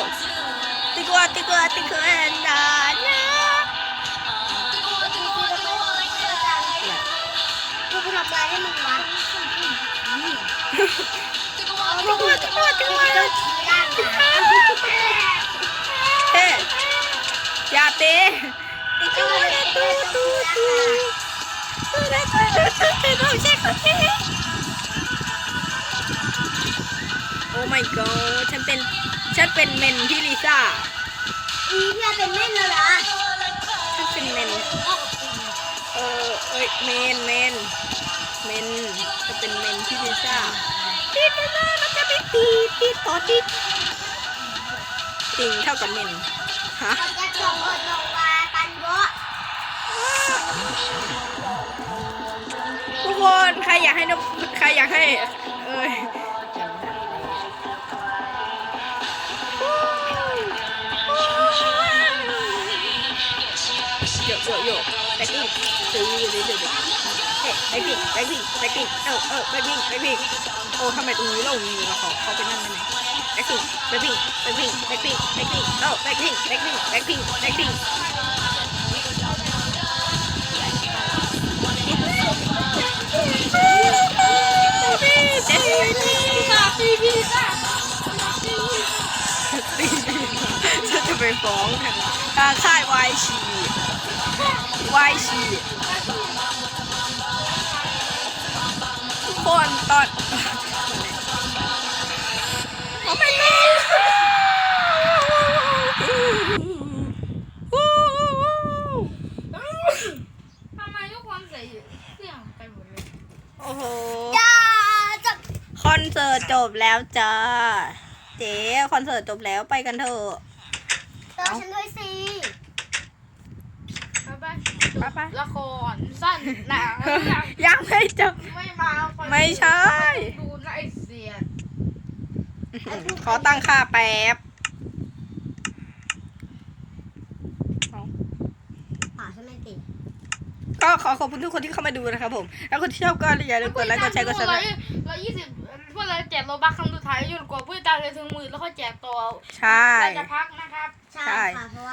house. Tigua, tigua, tiguan, na, na. Tigua, tigua, tigua. Hey, yate. Tigua, tu, tu, tu. Tu, tu, tu, tu, tu, tu, tu, Oh my god. ฉันเป็นเมนที่ลิซ่าอีเพื่อนเป็นเม่นแล้วเหรอฉันเป็นเมน เออ เอ้ย เมน เมน เมนจะเป็นเมนที่ลิซ่าตีลิซ่ามันจะไปตีตีต่อตีติงเท่ากับเมน ฮะเขาจะส่งคนลงมาปันโบะทุกคน ใครอยากให้นกใคร โยโยโยแบ็คกิ้งซื้อเรื่อยๆเฮ้แบ็คกิ้งแบ็คกิ้งแบ็คกิ้งเออเออแบ็คกิ้งแบ็คกิ้งโอ้ทำไมตรงนี้เรามีมาขอเขาไปนั่งได้ไหมแบ็คกิ้งแบ็คกิ้งแบ็คกิ้งแบ็คกิ้งแบ็คกิ้งเออแบ็คกิ้งแบ็คกิ้งแบ็คกิ้งแบ็คกิ้งฉันจะไปฟ้องทางค่ายวายชี วายชีทุกคนตอนเอาไปเลยทำไมทุกคนใส่เครื่อไปหมดเลย โอ้โหอย่าจะคอนเสิร์ตจบแล้วจ้า เจ๊คอนเสิร์ตจบแล้วไปกันเถอะ เติมฉันด้วยสิ ไปไปไปไปละครสั้นหนังหนังยังไม่จบไม่มาคนไม่ใช่ดูไล่เสียดขอตั้งค่าแป๊บป่าฉันไม่ติดก็ขอขอบคุณทุกคนที่เข้ามาดูนะครับผม แล้วคนที่ชอบก็อย่าลืมกดไลค์กดแชร์กดซับสไครต์ร้อยยี่สิบพวกเราแจกโลบัคครั้งสุดท้ายอยู่กว่าผู้ตามเลยถึงหมื่นแล้วก็แจกตัวใช่เราจะพักนะ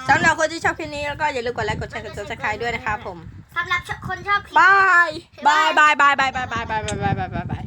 สำหรับคนที่ชอบคลิปนี้แล้วก็อย่าลืมกดไลค์กดแชร์กดซับสไครต์ด้วยนะครับผมสำหรับคนชอบคลิปบายบายบายบายบายบายบายบายบายบายบาย